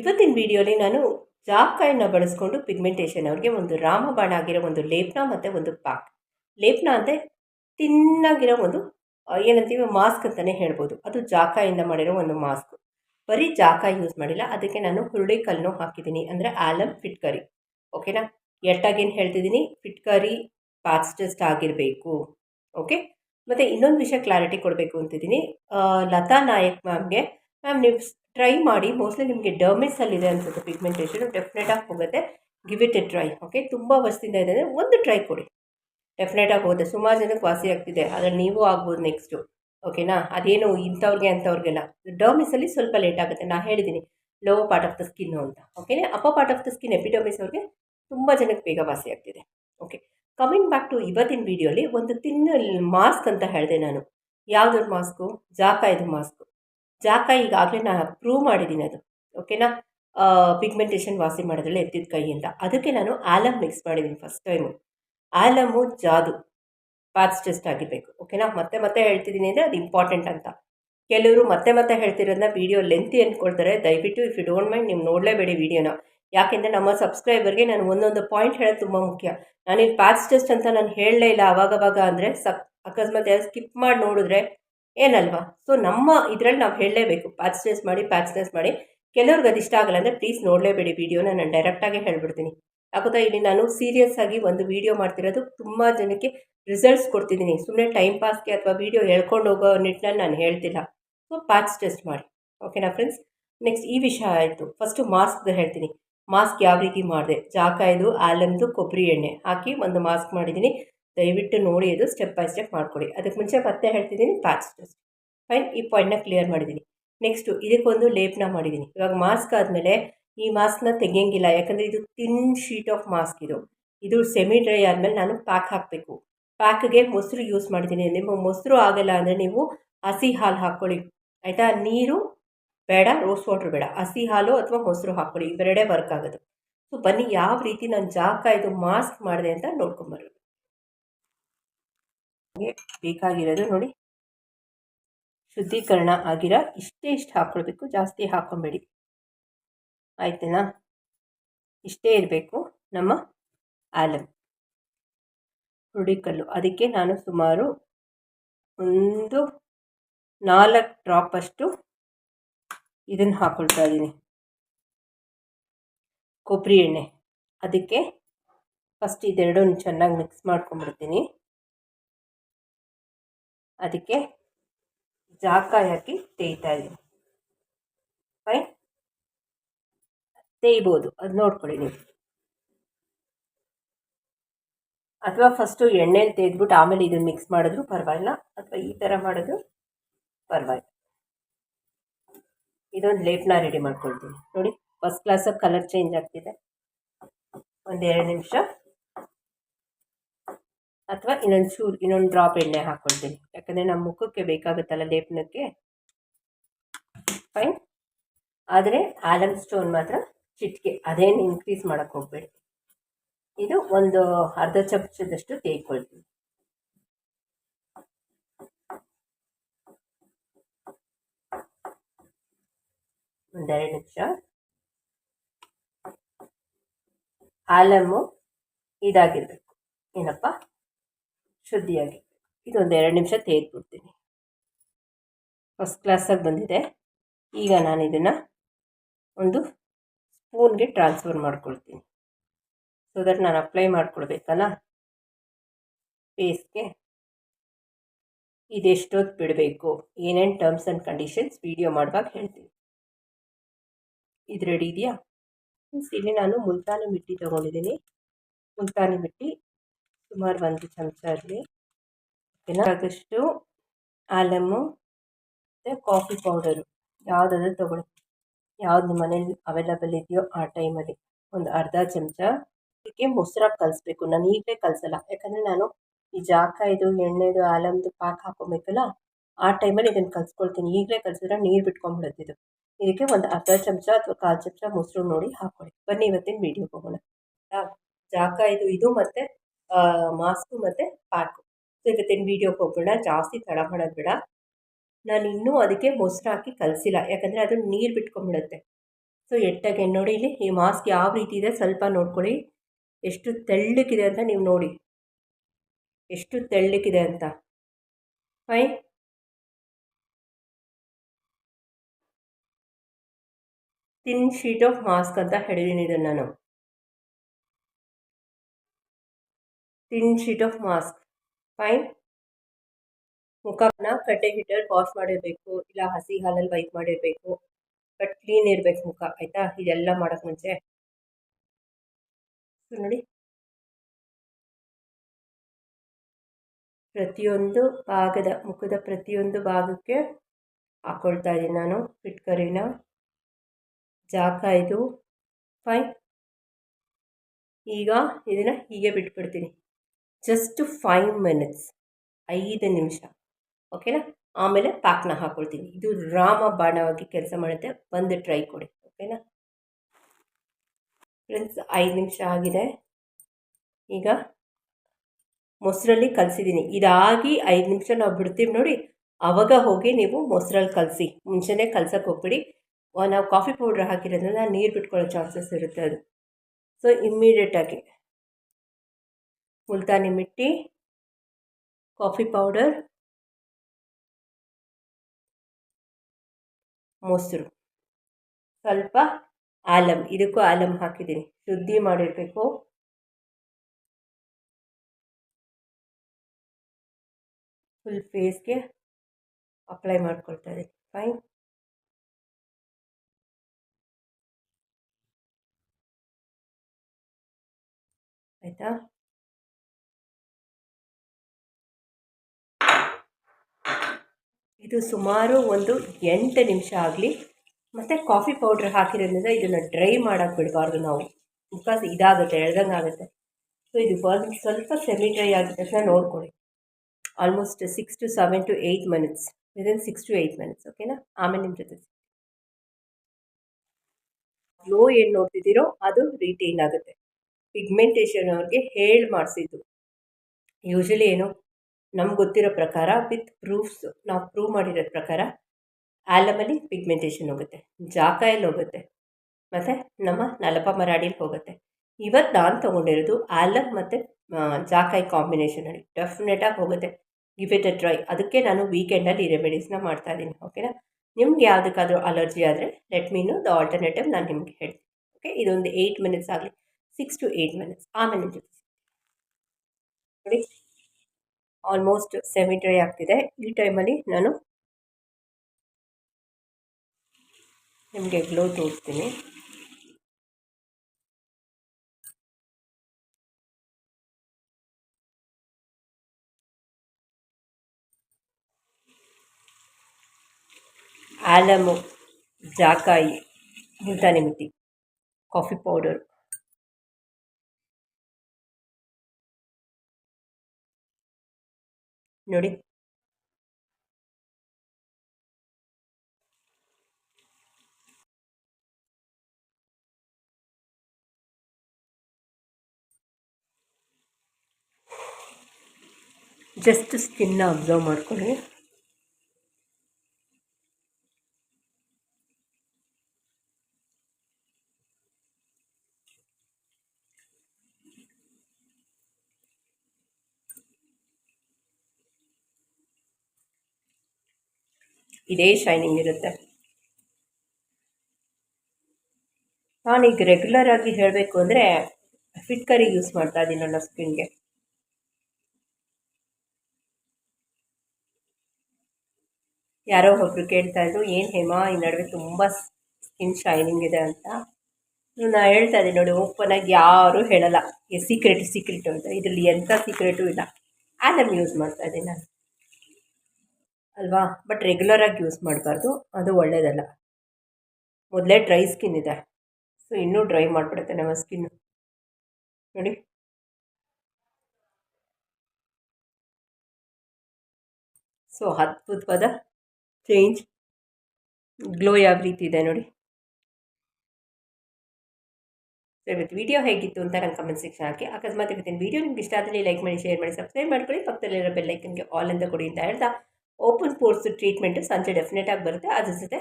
ಇವತ್ತಿನ ವಿಡಿಯೋಲಿ ನಾನು ಜಾಕಾಯನ್ನು ಬಳಸ್ಕೊಂಡು ಪಿಗ್ಮೆಂಟೇಷನ್ ಅವ್ರಿಗೆ ಒಂದು ರಾಮಬಾಣ ಆಗಿರೋ ಒಂದು ಲೇಪನ ಮತ್ತು ಒಂದು ಪ್ಯಾಕ್ ಲೇಪನ ಅಂದರೆ ತಿನ್ನಾಗಿರೋ ಒಂದು ಏನಂತೀವಿ ಮಾಸ್ಕ್ ಅಂತಲೇ ಹೇಳ್ಬೋದು. ಅದು ಜಾಕಾಯಿಂದ ಮಾಡಿರೋ ಒಂದು ಮಾಸ್ಕ್ ಬರೀ ಜಾಕಾಯಿ ಯೂಸ್ ಮಾಡಿಲ್ಲ, ಅದಕ್ಕೆ ನಾನು ಹುರುಳಿ ಕಲ್ಲನ್ನು ಹಾಕಿದ್ದೀನಿ. ಅಂದರೆ ಆಲಮ್ ಫಿಟ್ಕರಿ ಓಕೆನಾ? ಎಟ್ಟಾಗೇನು ಹೇಳ್ತಿದ್ದೀನಿ? ಫಿಟ್ಕರಿ ಫಾಸ್ಟೆಸ್ಟ್ ಆಗಿರಬೇಕು. ಓಕೆ? ಮತ್ತು ಇನ್ನೊಂದು ವಿಷಯ ಕ್ಲಾರಿಟಿ ಕೊಡಬೇಕು ಅಂತಿದ್ದೀನಿ. ಲತಾ ನಾಯಕ್ ಮ್ಯಾಮ್ಗೆ ಮ್ಯಾಮ್ ನೀವು ಟ್ರೈ ಮಾಡಿ ಮೋಸ್ಟ್ಲಿ ನಿಮಗೆ ಡರ್ಮಿಸಲ್ಲಿದೆ ಅನ್ಸುತ್ತೆ ಪಿಗ್ಮೆಂಟೇಷನ್ ಡೆಫಿನೆಟಾಗಿ ಹೋಗುತ್ತೆ. Give it a try okay ತುಂಬ ವರ್ಷದಿಂದ ಇದೆ ಅಂದರೆ ಒಂದು ಟ್ರೈ ಕೊಡಿ. ಡೆಫಿನೆಟಾಗಿ ಹೋಗುತ್ತೆ. ಸುಮಾರು ಜನಕ್ಕೆ ವಾಸಿ ಆಗ್ತಿದೆ. ಆದರೆ ನೀವು ಆಗ್ಬೋದು ನೆಕ್ಸ್ಟು ಓಕೆನಾ ಅದೇನು ಇಂಥವ್ರಿಗೆ ಅಂಥವ್ರಿಗೆಲ್ಲ. ಡರ್ಮಿಸಲ್ಲಿ ಸ್ವಲ್ಪ ಲೇಟ್ ಆಗುತ್ತೆ. ನಾನು ಹೇಳಿದ್ದೀನಿ low part of the skin ಅಂತ. ಓಕೆನಾ upper part of the skin epidermis ಅವ್ರಿಗೆ ತುಂಬ ಜನಕ್ಕೆ ಬೇಗ ವಾಸಿ ಆಗ್ತಿದೆ. ಓಕೆ ಕಮಿಂಗ್ ಬ್ಯಾಕ್ ಟು ಇವತ್ತಿನ ವಿಡಿಯೋಲಿ ಒಂದು ತಿನ್ನ ಮಾಸ್ಕ್ ಅಂತ ಹೇಳಿದೆ ನಾನು. ಯಾವುದ್ರ ಮಾಸ್ಕು ಜಾಕಾಯ್ದು ಮಾಸ್ಕು ಜಾಕಾಯಿ ಈಗಾಗಲೇ ನಾನು ಪ್ರೂವ್ ಮಾಡಿದ್ದೀನಿ ಅದು ಓಕೆನಾ ಪಿಗ್ಮೆಂಟೇಷನ್ ವಾಸಿ ಮಾಡೋದ್ರಲ್ಲಿ ಎತ್ತಿದ ಕೈ ಅಂತ. ಅದಕ್ಕೆ ನಾನು ಆಲಮ್ ಮಿಕ್ಸ್ ಮಾಡಿದ್ದೀನಿ ಫಸ್ಟ್ ಟೈಮು ಆಲಮು ಜಾದು ಪ್ಯಾಚ್ ಫಾಸ್ಟೆಸ್ಟ್ ಆಗಿರಬೇಕು ಓಕೆನಾ ಮತ್ತೆ ಮತ್ತೆ ಹೇಳ್ತಿದ್ದೀನಿ ಅಂದರೆ ಅದು ಇಂಪಾರ್ಟೆಂಟ್ ಅಂತ. ಕೆಲವರು ಮತ್ತೆ ಮತ್ತೆ ಹೇಳ್ತಿರೋದನ್ನ ವಿಡಿಯೋ ಲೆಂತಿ ಅಂದ್ಕೊಳ್ತಾರೆ ದಯವಿಟ್ಟು ಇಫ್ ಯು ಡೋಂಟ್ ಮೈಂಡ್ ನೀವು ನೋಡಲೇಬೇಡಿ ವೀಡಿಯೋನ ಯಾಕೆಂದರೆ ನಮ್ಮ ಸಬ್ಸ್ಕ್ರೈಬರ್ಗೆ ನಾನು ಒಂದೊಂದು ಪಾಯಿಂಟ್ ಹೇಳೋದು ತುಂಬ ಮುಖ್ಯ. ನಾನು ಈ ಪ್ಯಾಚ್ ಟೆಸ್ಟ್ ಅಂತ ನಾನು ಹೇಳಲೇ ಇಲ್ಲ, ಅವಾಗವಾಗ ಅಂದರೆ ಸಕ್, ಅಕಸ್ಮಾತ್ ಸ್ಕಿಪ್ ಮಾಡಿ ನೋಡಿದ್ರೆ ಏನಲ್ವಾ? ಸೊ ನಮ್ಮ ಇದರಲ್ಲಿ ನಾವು ಹೇಳಲೇಬೇಕು. ಪ್ಯಾಚ್ಲೆಸ್ ಮಾಡಿ ಪ್ಯಾಚ್ಲೆಸ್ ಮಾಡಿ. ಕೆಲವ್ರಿಗೆ ಅದು ಇಷ್ಟ ಆಗಲ್ಲ ಅಂದರೆ ಪ್ಲೀಸ್ ನೋಡಲೇಬೇಡಿ ವಿಡಿಯೋನ. ನಾನು ಡೈರೆಕ್ಟಾಗಿ ಹೇಳ್ಬಿಡ್ತೀನಿ. ಯಾಕಂದ್ರೆ ಇಲ್ಲಿ ನಾನು ಸೀರಿಯಸ್ ಆಗಿ ಒಂದು ವಿಡಿಯೋ ಮಾಡ್ತಿರೋದು ತುಂಬ ಜನಕ್ಕೆ ರಿಸಲ್ಟ್ಸ್ ಕೊಡ್ತಿದ್ದೀನಿ. ಸುಮ್ಮನೆ ಟೈಮ್ ಪಾಸ್ಗೆ ಅಥವಾ ವೀಡಿಯೋ ಹೇಳ್ಕೊಂಡು ಹೋಗೋ ನಿಟ್ಟಿನಲ್ಲಿ ನಾನು ಹೇಳ್ತಿಲ್ಲ. ಸೊ ಪ್ಯಾಚ್ ಟೆಸ್ಟ್ ಮಾಡಿ. ಓಕೆನಾ ಫ್ರೆಂಡ್ಸ್ ನೆಕ್ಸ್ಟ್ ಈ ವಿಷಯ ಆಯಿತು. ಫಸ್ಟು ಮಾಸ್ಕ್ದು ಹೇಳ್ತೀನಿ. ಮಾಸ್ಕ್ ಯಾವ ರೀತಿ ಮಾಡಿದೆ? ಜಾಕಾಯ್ದು ಆಲಮ್ದು ಕೊಬ್ಬರಿ ಎಣ್ಣೆ. ಹಾಕಿ ಒಂದು ಮಾಸ್ಕ್ ಮಾಡಿದ್ದೀನಿ ದಯವಿಟ್ಟು ನೋಡಿ ಅದು ಸ್ಟೆಪ್ ಬೈ ಸ್ಟೆಪ್ ಮಾಡ್ಕೊಳ್ಳಿ ಅದಕ್ಕೆ ಮುಂಚೆ ಮತ್ತೆ ಹೇಳ್ತಿದ್ದೀನಿ ಪ್ಯಾಚ್ ಟೆಸ್ಟ್ ಫೈನ್ ಈ ಪಾಯಿಂಟ್ನ ಕ್ಲಿಯರ್ ಮಾಡಿದ್ದೀನಿ. ನೆಕ್ಸ್ಟು ಇದಕ್ಕೊಂದು ಲೇಪನ ಮಾಡಿದ್ದೀನಿ. ಇವಾಗ ಮಾಸ್ಕ್ ಆದಮೇಲೆ ಈ ಮಾಸ್ಕ್ನ ತೆಗಿಯಂಗಿಲ್ಲ. ಯಾಕಂದರೆ ಇದು ತಿನ್ ಶೀಟ್ ಆಫ್ ಮಾಸ್ಕ್ ಇದು. ಇದು ಸೆಮಿ ಡ್ರೈ ಆದಮೇಲೆ ನಾನು ಪ್ಯಾಕ್ ಹಾಕಬೇಕು. ಪ್ಯಾಕ್ಗೆ ಮೊಸರು ಯೂಸ್ ಮಾಡಿದ್ದೀನಿ. ನಿಮ್ಮ ಮೊಸರು ಆಗಲ್ಲ ಅಂದರೆ ನೀವು ಹಸಿ ಹಾಲು ಹಾಕ್ಕೊಳ್ಳಿ. ಆಯಿತಾ? ನೀರು ಬೇಡ ರೋಸ್ ವಾಟ್ರ್ ಬೇಡ. ಹಸಿ ಹಾಲು ಅಥವಾ ಮೊಸರು ಹಾಕ್ಕೊಳ್ಳಿ. ಇವೆರಡೇ ವರ್ಕ್ ಆಗೋದು. ಸೊ ಬನ್ನಿ, ಯಾವ ರೀತಿ ನಾನು ಜಾಕ ಇದು ಮಾಸ್ಕ್ ಮಾಡಿದೆ ಅಂತ ನೋಡ್ಕೊಂಬರೋದು ಬೇಕಾಗಿರೋದು ನೋಡಿ. ಶುದ್ಧೀಕರಣ ಆಗಿರೋ ಇಷ್ಟೇ ಇಷ್ಟು ಹಾಕ್ಕೊಳ್ಬೇಕು ಜಾಸ್ತಿ ಹಾಕ್ಕೊಬೇಡಿ ಆಯ್ತೇನಾ? ಇಷ್ಟೇ ಇರಬೇಕು ನಮ್ಮ ಆಲಮ್ ಹುರುಡಿಕಲ್ಲು ಅದಕ್ಕೆ ನಾನು ಸುಮಾರು ಒಂದು ನಾಲ್ಕು ಡ್ರಾಪಷ್ಟು ಇದನ್ನು ಹಾಕ್ಕೊಳ್ತಾ ಇದ್ದೀನಿ. ಕೊಬ್ಬರಿ ಎಣ್ಣೆ. ಅದಕ್ಕೆ ಫಸ್ಟ್ ಇದೆರಡನ್ನು ಚೆನ್ನಾಗಿ ಮಿಕ್ಸ್ ಮಾಡ್ಕೊಂಡ್ಬಿಡ್ತೀನಿ. ಅದಕ್ಕೆ ಜಾಕಾಯಿ ಹಾಕಿ ತೇಯ್ತಾ ಇದ್ದೀನಿ. ಫೈನ್ ತೇಯ್ಬೋದು. ಅದು ನೋಡ್ಕೊಳ್ಳಿ ನೀವು. ಅಥವಾ ಫಸ್ಟು ಎಣ್ಣೆಲಿ ತೆಗೆದ್ಬಿಟ್ಟು ಆಮೇಲೆ ಇದನ್ನು ಮಿಕ್ಸ್ ಮಾಡಿದ್ರು ಪರವಾಗಿಲ್ಲ. ಅಥವಾ ಈ ಥರ ಮಾಡಿದ್ರು ಪರವಾಗಿಲ್ಲ. ಇದೊಂದು ಲೇಪನ ರೆಡಿ ಮಾಡ್ಕೊಳ್ತೀನಿ. ನೋಡಿ ಫಸ್ಟ್ ಕ್ಲಾಸಾಗಿ ಕಲರ್ ಚೇಂಜ್ ಆಗ್ತಿದೆ. ಒಂದೆರಡು ನಿಮಿಷ. ಅಥವಾ ಇನ್ನೊಂದು ಚೂರು ಇನ್ನೊಂದು ಡ್ರಾಪ್ ಎಣ್ಣೆ ಹಾಕ್ಕೊಳ್ತೀನಿ ಯಾಕಂದರೆ ನಮ್ಮ ಮುಖಕ್ಕೆ ಬೇಕಾಗುತ್ತಲ್ಲ ಲೇಪನಕ್ಕೆ ಫೈನ್ ಆದರೆ ಆಲಮ್ ಸ್ಟೋನ್ ಮಾತ್ರ ಚಿಟಿಕೆ. ಅದೇನು ಇನ್ಕ್ರೀಸ್ ಮಾಡೋಕ್ಕೆ ಹೋಗಬೇಡಿ. ಇದು ಒಂದು ಅರ್ಧ ಚಮಚದಷ್ಟು ತೇಗ್ಕೊಳ್ತೀನಿ. ಒಂದೆರಡು ನಿಮಿಷ. ಆಲಮ್ಮು ಇದಾಗಿರಬೇಕು. ಏನಪ್ಪ? ಶುದ್ಧಿಯಾಗಿರಬೇಕು ಇದೊಂದು ಎರಡು ನಿಮಿಷ ತೇದ್ಬಿಡ್ತೀನಿ ಫಸ್ಟ್ ಕ್ಲಾಸಾಗಿ ಬಂದಿದೆ. ಈಗ ನಾನು ಇದನ್ನು ಒಂದು ಸ್ಪೂನ್ಗೆ ಟ್ರಾನ್ಸ್ಫರ್ ಮಾಡ್ಕೊಳ್ತೀನಿ. ಸೊ ದಟ್ ನಾನು ಅಪ್ಲೈ ಮಾಡ್ಕೊಳ್ಬೇಕಲ್ಲ? ಫೇಸ್ಗೆ ಇದೆಷ್ಟೊತ್ತು ಬಿಡಬೇಕು? ಏನೇನು ಟರ್ಮ್ಸ್ ಆ್ಯಂಡ್ ಕಂಡೀಷನ್ಸ್ ವೀಡಿಯೋ ಮಾಡುವಾಗ ಹೇಳ್ತೀನಿ. ಇದು ರೆಡಿ ಇದೆಯಾ? ಇಲ್ಲಿ ನಾನು ಮುಲ್ತಾನಿ ಮಿಟ್ಟಿ ತೊಗೊಂಡಿದ್ದೀನಿ. ಮುಲ್ತಾನಿ ಮಿಟ್ಟಿ ಸುಮಾರು ಒಂದು ಚಮಚ ಇರಲಿ ಆದಷ್ಟು ಆಲಮ್ಮು ಮತ್ತು ಕಾಫಿ ಪೌಡರು. ಯಾವುದಾದ್ರೂ ತೊಗೊಳ್ಳಿ. ಯಾವ್ದು ನಿಮ್ಮ ಮನೇಲಿ ಅವೈಲಬಲ್ ಇದೆಯೋ ಆ ಟೈಮಲ್ಲಿ ಒಂದು ಅರ್ಧ ಚಮಚ ಇದಕ್ಕೆ ಮೊಸರಾಗಿ ಕಲಿಸ್ಬೇಕು. ನಾನು ಈಗಲೇ ಕಲಿಸಲ್ಲ. ಯಾಕಂದರೆ ನಾನು ಈ ಜಾಕಾಯ್ದು, ಎಣ್ಣೆದು ಆಲಮ್ದು ಪಾಕ್ ಹಾಕೊಬೇಕಲ್ಲ, ಆ ಟೈಮಲ್ಲಿ ಇದನ್ನು ಕಲಿಸ್ಕೊಳ್ತೀನಿ. ಈಗಲೇ ಕಲಿಸಿದ್ರೆ ನೀರು ಬಿಟ್ಕೊಂಡ್ಬಿಡುತ್ತೆ ಇದು. ಇದಕ್ಕೆ ಒಂದು ಅರ್ಧ ಚಮಚ ಅಥವಾ ಕಾಲು ಚಮಚ ಮೊಸರು ನೋಡಿ ಹಾಕ್ಕೊಳ್ಳಿ ಬನ್ನಿ ಇವತ್ತಿನ ವೀಡಿಯೋಗೆ ಹೋಗೋಣ. ಜಾಕಾಯ್ದು, ಇದು ಮತ್ತು ಮಾಸ್ಕು ಮತ್ತು ಪ್ಯಾಕು ಸೊ ಇವತ್ತಿನ ವೀಡಿಯೋಗೆ ಹೋಗೋಣ ಜಾಸ್ತಿ ತಡ ಮಾಡೋದು ಬೇಡ ನಾನು ಇನ್ನೂ ಅದಕ್ಕೆ ಮೊಸರು ಹಾಕಿ ಕಲಸಿಲ್ಲ. ಯಾಕಂದರೆ ಅದು ನೀರು ಬಿಟ್ಕೊಂಡ್ಬಿಡುತ್ತೆ. ಸೊ ಎಟ್ಟಾಗೆ ನೋಡಿ ಇಲ್ಲಿ? ಈ ಮಾಸ್ಕ್ ಯಾವ ರೀತಿ ಇದೆ ಸ್ವಲ್ಪ ನೋಡ್ಕೊಳ್ಳಿ. ಎಷ್ಟು ತೆಳ್ಳಕ್ಕಿದೆ ಅಂತ ನೀವು ನೋಡಿ. ಎಷ್ಟು ತೆಳ್ಳಕ್ಕಿದೆ ಅಂತ. ಫೈನ್. ತಿನ್ ಶೀಟ್ ಆಫ್ ಮಾಸ್ಕ್ ಅಂತ ಹೇಳಿದ್ದೀನಿ ಇದನ್ನು ನಾನು. Thin sheet of mask fine ಮುಖನ ಕಟ್ಟೆ ಹಿಟ್ಟಲ್ಲಿ ವಾಶ್ ಮಾಡಿರಬೇಕು, ಇಲ್ಲ ಹಸಿ ಹಾಲಲ್ಲಿ ವೈಪ್ ಮಾಡಿರಬೇಕು. ಬಟ್ ಕ್ಲೀನ್ ಇರಬೇಕು ಮುಖ, ಆಯಿತಾ? ಇದೆಲ್ಲ ಮಾಡೋಕ್ಕೆ ಮುಂಚೆ. ನೋಡಿ. ಪ್ರತಿಯೊಂದು ಭಾಗದ, ಮುಖದ ಪ್ರತಿಯೊಂದು ಭಾಗಕ್ಕೆ ಹಾಕ್ಕೊಳ್ತಾ ಇದ್ದೀನಿ ನಾನು. ಫಿಟ್ಕರಿನ ಜಾಕ ಇದು. ಫೈನ್ ಈಗ ಇದನ್ನು ಹೀಗೆ ಬಿಟ್ಬಿಡ್ತೀನಿ. ಜಸ್ಟ್ ಫೈವ್ ಮಿನಿಟ್ಸ್ ಐದು ನಿಮಿಷ ಓಕೆನಾ ಆಮೇಲೆ ಪ್ಯಾಕ್ನ ಹಾಕ್ಕೊಳ್ತೀನಿ ಇದು ರಾಮ ಬಾಣವಾಗಿ ಕೆಲಸ ಮಾಡುತ್ತೆ. ಬಂದು ಟ್ರೈ ಕೊಡಿ ಓಕೆನಾ ಫ್ರೆಂಡ್ಸ್ ಐದು ನಿಮಿಷ ಆಗಿದೆ. ಈಗ ಮೊಸರಲ್ಲಿ ಕಲಸಿದ್ದೀನಿ. ಇದಾಗಿ ಐದು ನಿಮಿಷ ನಾವು ಬಿಡ್ತೀವಿ ನೋಡಿ. ಆವಾಗ ಹೋಗಿ ನೀವು ಮೊಸರಲ್ಲಿ ಕಲಸಿ. ಮುಂಚೆನೇ ಕಲ್ಸಕ್ಕೆ ಹೋಗ್ಬಿಡಿ. ನಾವು ಕಾಫಿ ಪೌಡ್ರ್ ಹಾಕಿರೋದ್ರಿಂದ ನೀರು ಬಿಟ್ಕೊಳ್ಳೋ ಚಾನ್ಸಸ್ ಇರುತ್ತೆ ಅದು. ಸೊ ಇಮ್ಮಿಡಿಯೇಟಾಗಿ ಮುಲ್ತಾನಿ ಮಿಟ್ಟಿ ಕಾಫಿ ಪೌಡರ್ ಮೊಸರು. ಸ್ವಲ್ಪ ಆಲಂ, ಇದಕ್ಕೂ ಆಲಂ ಹಾಕಿದ್ದೀನಿ. ಶುದ್ಧಿ ಮಾಡಿರಬೇಕು. ಫುಲ್ ಫೇಸ್ಗೆ ಅಪ್ಲೈ ಮಾಡ್ಕೊಳ್ತಾ ಇದ್ದೀನಿ. ಫೈನ್ ಆಯಿತಾ? ಇದು ಸುಮಾರು ಒಂದು ಎಂಟು ನಿಮಿಷ ಆಗಲಿ. ಮತ್ತು ಕಾಫಿ ಪೌಡ್ರ್ ಹಾಕಿರೋದ್ರಿಂದ ಇದನ್ನು ಡ್ರೈ ಮಾಡೋಕ್ಕೆ ಬಿಡಬಾರ್ದು ನಾವು. ಬಿಕಾಸ್ ಇದಾಗುತ್ತೆ ಎಳ್ದಂಗೆ ಆಗುತ್ತೆ ಸೊ ಇದು ಬಂದು ಸ್ವಲ್ಪ ಸೆಮಿ ಡ್ರೈ ಆಗಿದ ತಕ್ಷಣ ನೋಡ್ಕೊಳ್ಳಿ. Almost six to seven to eight minutes within six to eight minutes ಓಕೆನಾ ಆಮೇಲೆ ನಿಮ್ಮ ಜೊತೆ ಗ್ಲೋ ಏನು ನೋಡ್ತಿದ್ದೀರೋ, ಅದು ರಿಟೈನ್ ಆಗುತ್ತೆ. ಪಿಗ್ಮೆಂಟೇಷನ್ ಅವ್ರಿಗೆ ಹೇಳಿ ಮಾಡಿಸಿದ್ದು. ಯೂಶಲಿ ಏನು? ನಮ್ಗೆ ಗೊತ್ತಿರೋ ಪ್ರಕಾರ ವಿತ್ ಪ್ರೂಫ್ಸ್, ನಾವು ಪ್ರೂವ್ ಮಾಡಿರೋ ಪ್ರಕಾರ ಆಲಮಲ್ಲಿ ಪಿಗ್ಮೆಂಟೇಷನ್ ಹೋಗುತ್ತೆ ಜಾಕಾಯಲ್ಲಿ ಹೋಗುತ್ತೆ, ಮತ್ತು ನಮ್ಮ ನಲಪ ಮರಾಡಿಲಿ ಹೋಗುತ್ತೆ. ಇವತ್ತು ನಾನು ತೊಗೊಂಡಿರೋದು ಆಲಮ್ ಮತ್ತು ಜಾಕಾಯಿ ಕಾಂಬಿನೇಷನಲ್ಲಿ ಡೆಫಿನೆಟಾಗಿ ಹೋಗುತ್ತೆ. ಗಿವ್ ಇಟ್ ಅ ಟ್ರೈ ಅದಕ್ಕೆ ನಾನು ವೀಕೆಂಡಲ್ಲಿ ಈ ಮಾಡ್ತಾ ಮಾಡ್ತಾಯಿದ್ದೀನಿ ಓಕೆನಾ ನಿಮ್ಗೆ ಯಾವುದಕ್ಕಾದರೂ ಅಲರ್ಜಿ ಆದರೆ let me know the alternative ನಾನು ನಿಮಗೆ ಹೇಳ್ತೀನಿ ಓಕೆ ಇದೊಂದು ಏಯ್ಟ್ ಮಿನಿಟ್ಸ್ ಆಗಲಿ ಸಿಕ್ಸ್ ಟು ಏಯ್ಟ್ ಮಿನಿಟ್ಸ್ ಆಮೇಲೆ ನೋಡಿ. ಆಲ್ಮೋಸ್ಟ್ ಸೆಮಿ ಡ್ರೈ ಆಗ್ತಿದೆ. ಈ ಟೈಮಲ್ಲಿ ನಾನು ನಿಮಗೆ ಗ್ಲೋ ತೋರಿಸ್ತೀನಿ. ಆಲಮು ಜಾಕಾಯಿ ಮುಲ್ತಾನಿ ಕಾಫಿ ಪೌಡರ್ ನೋಡಿ. ಜಸ್ಟ್ ಸ್ಕಿನ್ನ ಅಬ್ಸರ್ವ್ ಮಾಡ್ಕೊಳ್ಳಿ. ಇದೇ ಶೈನಿಂಗ್ ಇರುತ್ತೆ. ನಾನೀಗ ರೆಗ್ಯುಲರ್ ಆಗಿ ಹೇಳಬೇಕು ಅಂದರೆ ಫಿಟ್ಕರಿ ಯೂಸ್ ಮಾಡ್ತಾ ಇದ್ದೀನಿ ನನ್ನ ಸ್ಕಿನ್ಗೆ ಯಾರೋ ಒಬ್ಬರು ಕೇಳ್ತಾ ಇದ್ರು, ಏನು ಹೇಮಾ, ಈ ನಡುವೆ ತುಂಬ ಸ್ಕಿನ್ ಶೈನಿಂಗ್ ಇದೆ ಅಂತ. ನಾನು ಹೇಳ್ತಾ ಇದ್ದೀನಿ ನೋಡಿ ಆಗಿ ಯಾರೂ ಹೇಳಲ್ಲ. ಸೀಕ್ರೆಟ್ ಸೀಕ್ರೆಟ್ ಅಂತ. ಇದರಲ್ಲಿ ಎಂಥ ಸೀಕ್ರೆಟು ಇಲ್ಲ. ಆ್ಯಲಮ್ ಯೂಸ್ ಮಾಡ್ತಾ ಇದ್ದೀನಿ ನಾನು. ಅಲ್ವಾ? ಬಟ್ ರೆಗ್ಯುಲರಾಗಿ ಯೂಸ್ ಮಾಡಬಾರ್ದು. ಅದು ಒಳ್ಳೆಯದಲ್ಲ ಮೊದಲೇ ಡ್ರೈ ಸ್ಕಿನ್ ಇದೆ. ಸೊ ಇನ್ನೂ ಡ್ರೈ ಮಾಡಿಬಿಡುತ್ತೆ ನಮ್ಮ ಸ್ಕಿನ್ನು ನೋಡಿ. ಸೊ ಅದ್ಭುತವಾದ ಚೇಂಜ್ ಗ್ಲೋ ಯಾವ ರೀತಿ ಇದೆ ನೋಡಿ. ಸೊ ಇವತ್ತು ವೀಡಿಯೋ ಹೇಗಿತ್ತು ಅಂತ ನಂಗೆ ಕಮೆಂಟ್ ಸೆಕ್ಷನ್ ಹಾಕಿ. ಅಕಸ್ಮಾತ್ ಇವತ್ತಿನ ವಿಡಿಯೋ ನಿಮ್ಗೆ ಇಷ್ಟ ಆದರೆ ಲೈಕ್ ಮಾಡಿ ಶೇರ್ ಮಾಡಿ ಸಬ್ಸ್ಕ್ರೈಬ್ ಮಾಡ್ಕೊಳ್ಳಿ. ಪಕ್ಕದಲ್ಲಿರೋ ಬೆಲ್ಲೈಕನ್ಗೆ ಆಲ್ ಅಂತ ಕೊಡಿ ಅಂತ ಹೇಳ್ತಾ. ಓಪನ್ ಪೋರ್ಸ್ ಟ್ರೀಟ್ಮೆಂಟು ಸಂಜೆ ಡೆಫಿನೆಟಾಗಿ ಬರುತ್ತೆ. ಅದ್ರ ಜೊತೆ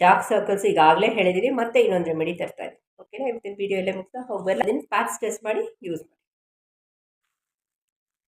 ಡಾರ್ಕ್ ಸರ್ಕಲ್ಸ್ ಈಗಾಗಲೇ ಹೇಳಿದ್ದೀನಿ ಮತ್ತೆ ಇನ್ನೊಂದು ರೆಮಿಡಿ ಇದೆ ಓಕೆನಾ ಇವತ್ತಿನ ವೀಡಿಯೋ ಎಲ್ಲ ಮುಗಿಸ್ತಾ ಹೋಗಬಲ್ಲ ಅದನ್ನು ಪ್ಯಾಕ್ಸ್ ಟೆಸ್ಟ್ ಮಾಡಿ ಯೂಸ್ ಮಾಡಿ.